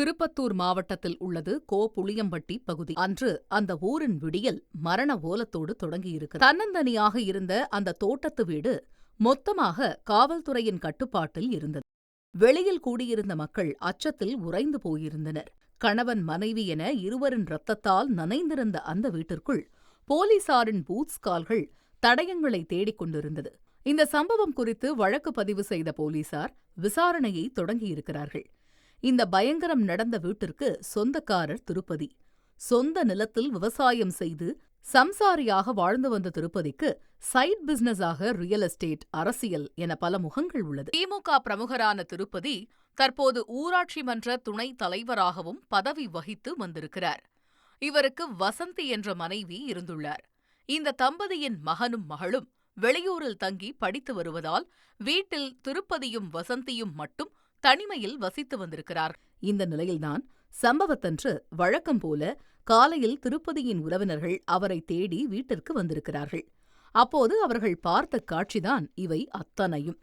திருப்பத்தூர் மாவட்டத்தில் உள்ளது கோ புளியம்பட்டி பகுதி. அன்று அந்த ஊரின் விடியல் மரண ஓலத்தோடு தொடங்கியிருக்கு தன்னந்தனியாக இருந்த அந்த தோட்டத்து வீடு மொத்தமாக காவல்துறையின் கட்டுப்பாட்டில் இருந்தது. வெளியில் கூடியிருந்த மக்கள் அச்சத்தில் உறைந்து போயிருந்தனர். கணவன் மனைவி என இருவரின் ரத்தத்தால் நனைந்திருந்த அந்த வீட்டிற்குள் போலீசாரின் பூட்ஸ் கால்கள் தடயங்களை தேடிக் கொண்டிருந்தது. இந்த சம்பவம் குறித்து வழக்கு பதிவு செய்த போலீசார் விசாரணையை தொடங்கியிருக்கிறார்கள். இந்த பயங்கரம் நடந்த வீட்டிற்கு சொந்தக்காரர் திருப்பதி. சொந்த நிலத்தில் விவசாயம் செய்து சம்சாரியாக வாழ்ந்து வந்த திருப்பதிக்கு சைட் பிசினஸாக ரியல் எஸ்டேட் அரசியல் என பல முகங்கள் உள்ளது. திமுக பிரமுகரான திருப்பதி தற்போது ஊராட்சி மன்ற துணைத் தலைவராகவும் பதவி வகித்து வந்திருக்கிறார். இவருக்கு வசந்தி என்ற மனைவி இருந்துள்ளார். இந்த தம்பதியின் மகனும் மகளும் வெளியூரில் தங்கி படித்து வருவதால் வீட்டில் திருப்பதியும் வசந்தியும் மட்டும் தனிமையில் வசித்து வந்திருக்கிறார். இந்த நிலையில்தான் சம்பவத்தன்று வழக்கம் போல காலையில் திருப்பதியின் உறவினர்கள் அவரை தேடி வீட்டிற்கு வந்திருக்கிறார்கள். அப்போது அவர்கள் பார்த்த காட்சிதான் இவை அத்தனையும்.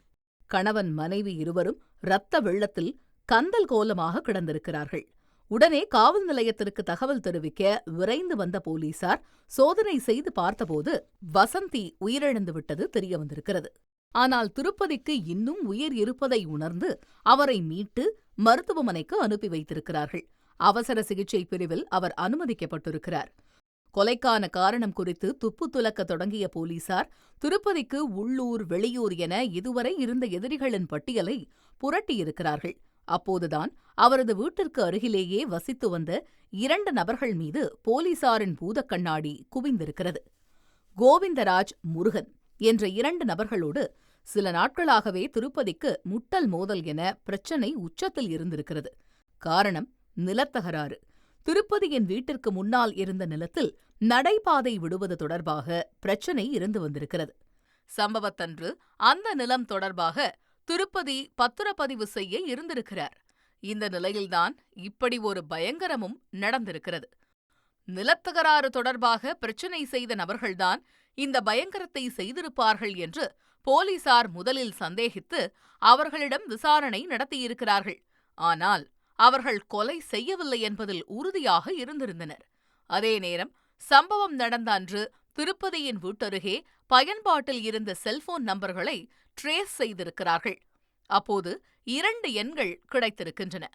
கணவன் மனைவி இருவரும் இரத்த வெள்ளத்தில் கந்தல் கோலமாக கிடந்திருக்கிறார்கள். உடனே காவல் நிலையத்திற்கு தகவல் தெரிவிக்க விரைந்து வந்த போலீசார் சோதனை செய்து பார்த்தபோது வசந்தி உயிரிழந்து விட்டது தெரிய வந்திருக்கிறது. ஆனால் திருப்பதிக்கு இன்னும் உயிர் இருப்பதை உணர்ந்து அவரை மீட்டு மருத்துவமனைக்கு அனுப்பி வைத்திருக்கிறார்கள். அவசர சிகிச்சை பிரிவில் அவர் அனுமதிக்கப்பட்டிருக்கிறார். கொலைக்கான காரணம் குறித்து துப்பு துலக்க தொடங்கிய போலீசார் திருப்பதிக்கு உள்ளூர் வெளியூர் என இதுவரை இருந்த எதிரிகளின் பட்டியலை புரட்டியிருக்கிறார்கள். அப்போதுதான் அவரது வீட்டிற்கு அருகிலேயே வசித்து வந்த இரண்டு நபர்கள் மீது போலீசாரின் பூதக்கண்ணாடி குவிந்திருக்கிறது. கோவிந்தராஜ் முருகன். என்ற இரண்டு நபர்களோடு சில நாட்களாகவே திருப்பதிக்கு முட்டல் மோதல் என பிரச்சனை உச்சத்தில் இருந்திருக்கிறது. காரணம் நிலத்தகராறு திருப்பதியின் வீட்டிற்கு முன்னால் இருந்த நிலத்தில் நடைபாதை விடுவது தொடர்பாக பிரச்சனை இருந்து வந்திருக்கிறது. சம்பவத்தன்று அந்த நிலம் தொடர்பாக திருப்பதி பத்திரப்பதிவு செய்ய இருந்திருக்கிறார். இந்த நிலையில்தான் இப்படி ஒரு பயங்கரமும் நடந்திருக்கிறது. நிலத்தகராறு தொடர்பாக பிரச்சினை செய்த நபர்கள்தான் இந்த பயங்கரத்தை செய்திருப்பார்கள் என்று போலீசார் முதலில் சந்தேகித்து அவர்களிடம் விசாரணை நடத்தியிருக்கிறார்கள். ஆனால் அவர்கள் கொலை செய்யவில்லை என்பதில் உறுதியாக இருந்திருந்தனர். அதே நேரம் சம்பவம் நடந்த அன்று திருப்பதியின் வீட்டருகே பயன்பாட்டில் இருந்த செல்போன் நம்பர்களை ட்ரேஸ் செய்திருக்கிறார்கள். அப்போது இரண்டு எண்கள் கிடைத்திருக்கின்றன.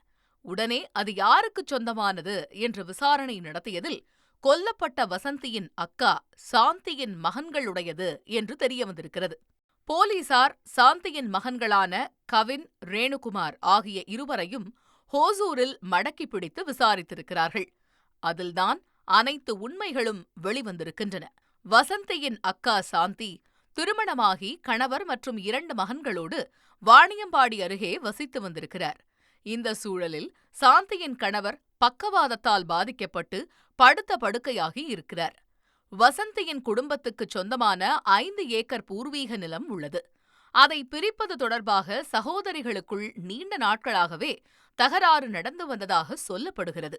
உடனே அது யாருக்கு சொந்தமானது என்று விசாரணை நடத்தியதில் கொல்லப்பட்ட வசந்தியின் அக்கா சாந்தியின் மகன்களுடையது என்று தெரியவந்திருக்கிறது. போலீசார் சாந்தியின் மகன்களான கவின் ரேணுகுமார் ஆகிய இருவரையும் ஹோசூரில் மடக்கி பிடித்து விசாரித்திருக்கிறார்கள். அதில்தான் அனைத்து உண்மைகளும் வெளிவந்திருக்கின்றன. வசந்தியின் அக்கா சாந்தி திருமணமாகி கணவர் மற்றும் இரண்டு மகன்களோடு வாணியம்பாடி அருகே வசித்து வந்திருக்கிறார். இந்த சூழலில் சாந்தியின் கணவர் பக்கவாதத்தால் பாதிக்கப்பட்டு படுத்த படுக்கையாகி இருக்கிறார். வசந்தியின் குடும்பத்துக்குச் சொந்தமான ஐந்து ஏக்கர் பூர்வீக நிலம் உள்ளது. அதை பிரிப்பது தொடர்பாக சகோதரிகளுக்குள் நீண்ட நாட்களாகவே தகராறு நடந்து வந்ததாக சொல்லப்படுகிறது.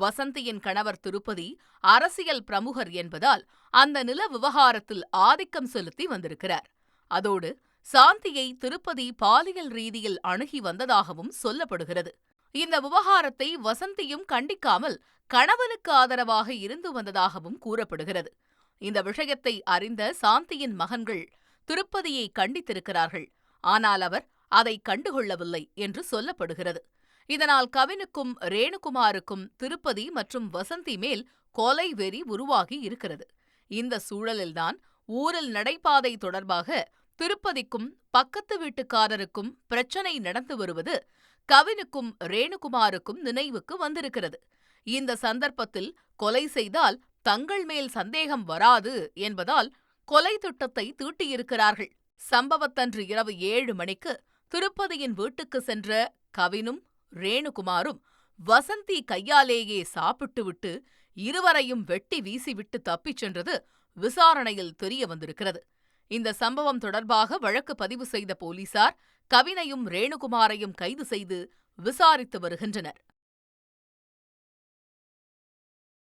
வசந்தியின் கணவர் திருப்பதி அரசியல் பிரமுகர் என்பதால் அந்த நில விவகாரத்தில் ஆதிக்கம் செலுத்தி வந்திருக்கிறார். அதோடு சாந்தியை திருப்பதி பாலியல் ரீதியில் அணுகி வந்ததாகவும் சொல்லப்படுகிறது. இந்த விவகாரத்தை வசந்தியும் கண்டிக்காமல் கணவனுக்கு ஆதரவாக இருந்து வந்ததாகவும் கூறப்படுகிறது. இந்த விஷயத்தை அறிந்த சாந்தியின் மகன்கள் திருப்பதியை கண்டித்திருக்கிறார்கள். ஆனால் அவர் அதை கண்டுகொள்ளவில்லை என்று சொல்லப்படுகிறது. இதனால் கவினுக்கும் ரேணுகுமாருக்கும் திருப்பதி மற்றும் வசந்தி மேல் கொலை வெறி உருவாகி இருக்கிறது. இந்த சூழலில்தான் ஊரில் நடைபாதை தொடர்பாக திருப்பதிக்கும் பக்கத்து வீட்டுக்காரருக்கும் பிரச்சனை நடந்து வருவது கவினுக்கும் ரேணுகுமாருக்கும் நினைவுக்கு வந்திருக்கிறது. இந்த சந்தர்ப்பத்தில் கொலை செய்தால் தங்கள் மேல் சந்தேகம் வராது என்பதால் கொலை திட்டத்தை தீட்டியிருக்கிறார்கள். சம்பவத்தன்று இரவு ஏழு மணிக்கு திருப்பதியின் வீட்டுக்கு சென்ற கவினும் ரேணுகுமாரும் வசந்தி கையாலேயே சாப்பிட்டுவிட்டு இருவரையும் வெட்டி வீசிவிட்டு தப்பிச் சென்றது விசாரணையில் தெரிய வந்திருக்கிறது இந்த சம்பவம் தொடர்பாக வழக்கு பதிவு செய்த போலீசார் கவினையும் ரேணுகுமாரையும் கைது செய்து விசாரித்து வருகின்றனர்.